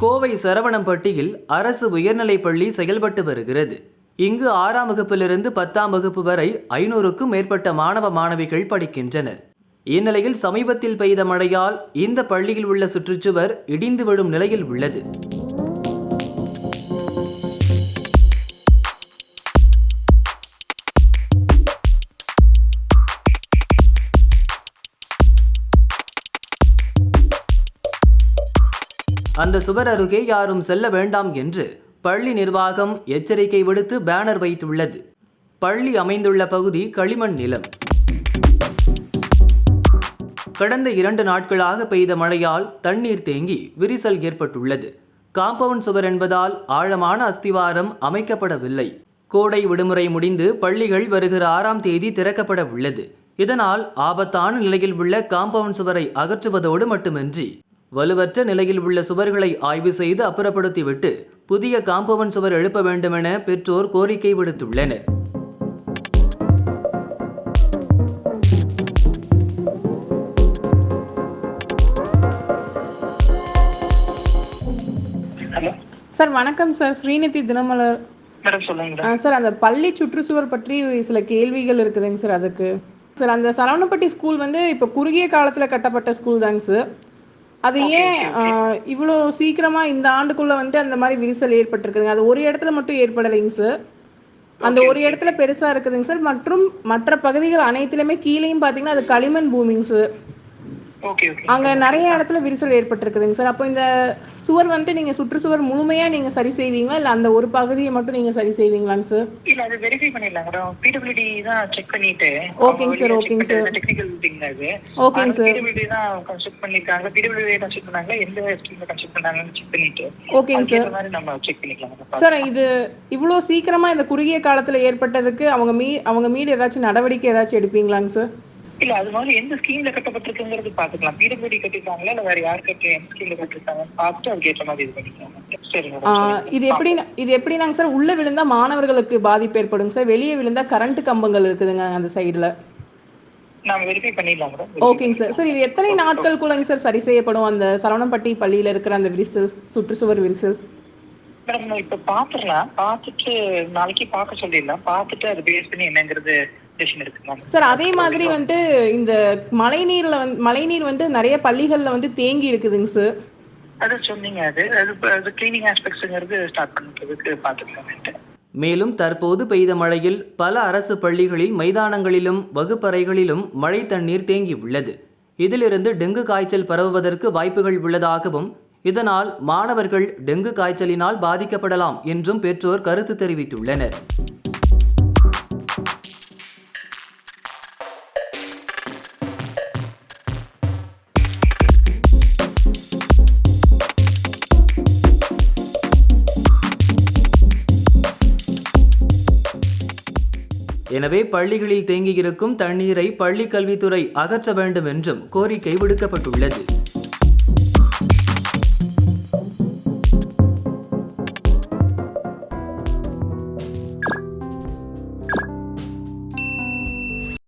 கோவை சரவணம்பட்டியில் அரசு உயர்நிலைப் பள்ளி செயல்பட்டு வருகிறது. இங்கு ஆறாம் வகுப்பிலிருந்து பத்தாம் வகுப்பு வரை ஐநூறுக்கும் மேற்பட்ட மாணவ மாணவிகள் படிக்கின்றனர். இந்நிலையில் சமீபத்தில் பெய்த மழையால் இந்த பள்ளியில் உள்ள சுற்றுச்சுவர் இடிந்து விழும் நிலையில் உள்ளது. அந்த சுவர் அருகே யாரும் செல்ல வேண்டாம் என்று பள்ளி நிர்வாகம் எச்சரிக்கை விடுத்து பேனர் வைத்துள்ளது. பள்ளி அமைந்துள்ள பகுதி களிமண் நிலம். கடந்த இரண்டு நாட்களாக பெய்த மழையால் தண்ணீர் தேங்கி விரிசல் ஏற்பட்டுள்ளது. காம்பவுண்ட் சுவர் என்பதால் ஆழமான அஸ்திவாரம் அமைக்கப்படவில்லை. கோடை விடுமுறை முடிந்து பள்ளிகள் வருகிற ஆறாம் தேதி திறக்கப்பட உள்ளது. இதனால் ஆபத்தான நிலையில் உள்ள காம்பவுண்ட் சுவரை அகற்றுவதோடு மட்டுமின்றி வலுவற்ற நிலையில் உள்ள சுவர்களை ஆய்வு செய்து அப்புறப்படுத்திவிட்டு புதிய காம்பவுண்ட் சுவர் எழுப்ப வேண்டுமென பெற்றோர் கோரிக்கை விடுத்துள்ளனர். சார் வணக்கம் சார். ஸ்ரீநிதி தினமலர். சார் அந்த பள்ளி சுற்றுச்சுவர் பற்றி சில கேள்விகள் இருக்குதுங்க சார் அதுக்கு. சார் அந்த சரவணப்பட்டி ஸ்கூல் வந்து இப்போ குறுகிய காலத்தில் கட்டப்பட்ட ஸ்கூல் தாங்க சார். அது ஏன் இவ்வளோ சீக்கிரமாக இந்த ஆண்டுக்குள்ளே வந்துட்டு அந்த மாதிரி விரிசல் ஏற்பட்டிருக்குதுங்க? அது ஒரு இடத்துல மட்டும் ஏற்படலைங்க சார் அந்த ஒரு இடத்துல பெருசாக இருக்குதுங்க சார் மற்றும் மற்ற பகுதிகள் அனைத்துலையுமே கீழேயும் பார்த்தீங்கன்னா அது களிமண் பூமிங்க சார் அங்கே நிறைய இடத்துல விரிசல் ஏற்பட்டிருக்குதுங்க சார். அப்போ இந்த சுவர் வந்துட்டு நீங்கள் சுற்றுச்சுவர் முழுமையாக நீங்கள் சரி செய்வீங்களா? இல்லை அந்த ஒரு பகுதியை மட்டும் நீங்கள் சரி செய்வீங்களாங்க சார்? இல்ல அது வெரிஃபை பண்ணிடலாம். மேடம் பிடபிள்யூடி தான் செக் பண்ணிட்டு. ஓகேங்க சார், ஓகேங்க சார். டெக்னிக்கல் திங் அது. ஓகேங்க சார். பிடபிள்யூடி தான் கன்ஸ்ட்ரக்ட் பண்ணிருக்காங்க. பிடபிள்யூடி கன்ஸ்ட்ரக்ட் பண்ணாங்க எந்த ஸ்கீம்ல கன்ஸ்ட்ரக்ட் பண்ணாங்கன்னு செக் பண்ணிட்டு ஓகேங்க சார். மாதிரி நம்ம செக் பண்ணிக்கலாம். சார் இது இவ்வளோ சீக்கிரமாக இந்த குறுகிய காலத்தில் ஏற்பட்டதுக்கு அவங்க மீ அவங்க மீது ஏதாச்சும் நடவடிக்கை ஏதாச்சும் எடுப்பீங்களாங்க சார்? இல்ல அது மாதிரி எந்த ஸ்கீம்ல கட்டப்பட்டிருக்குங்கிறது பாத்துக்கலாம் பிடபிள்யூடி கட்டிருக்காங்களா இல்ல வேற யார் கட்டி எந்த ஸ்கீம்ல கட்டிருக்காங்கன்னு பார்த்துட்டு அதுக்கு ஏற்ற மாதிரி இது பண்ணிக்கலாம். இது எப்படி இது எப்படினாங்க சார் உள்ளே விழுந்தா மாணவர்களுக்கு பாதிப்பு ஏற்படுங்க சார் வெளியே விழுந்தா கரண்ட் கம்பங்கள் இருக்குதுங்க அந்த சைடில் நாம வெரிஃபை பண்ணிடலாம் மேடம் ஓகேங்க சார் சார் இது எத்தனை நாட்களுக்குள்ளங்க சார் சரி செய்யப்படும்? அந்த சரவணப்பட்டி பள்ளியில் இருக்கிற அந்த விரிசல் சுற்றுச்சுவர் விரிசல். மேடம் இப்ப பாத்துடலாம் பார்த்துட்டு நாளைக்கு பார்க்க சொல்லிடலாம். பார்த்துட்டு அது பேஸ் பண்ணி என்னங்கிறது டெசிஷன் எடுத்துக்கலாம் சார் அதே மாதிரி வந்துட்டு இந்த மழைநீர்ல வந்து மழைநீர் வந்து நிறைய பள்ளிகள்ல வந்து தேங்கி இருக்குதுங்க சார் அது சொன்னீங்க அது அது கிளீனிங் ஆஸ்பெக்ட்ஸ்ங்கிறது ஸ்டார்ட் பண்ணுறதுக்கு பார்த்துக்கலாம்ட்டு மேலும் தற்போது பெய்த மழையில் பல அரசு பள்ளிகளில் மைதானங்களிலும் வகுப்பறைகளிலும் மழை தண்ணீர் தேங்கி உள்ளது. இதிலிருந்து டெங்கு காய்ச்சல் பரவுவதற்கு வாய்ப்புகள் உள்ளதாகவும் இதனால் மாணவர்கள் டெங்கு காய்ச்சலினால் பாதிக்கப்படலாம் என்றும் பெற்றோர் கருத்து தெரிவித்துள்ளனர். எனவே பள்ளிகளில் தேங்கியிருக்கும் தண்ணீரை பள்ளிக் கல்வித்துறை அகற்ற வேண்டும் என்றும் கோரிக்கை விடுக்கப்பட்டுள்ளது.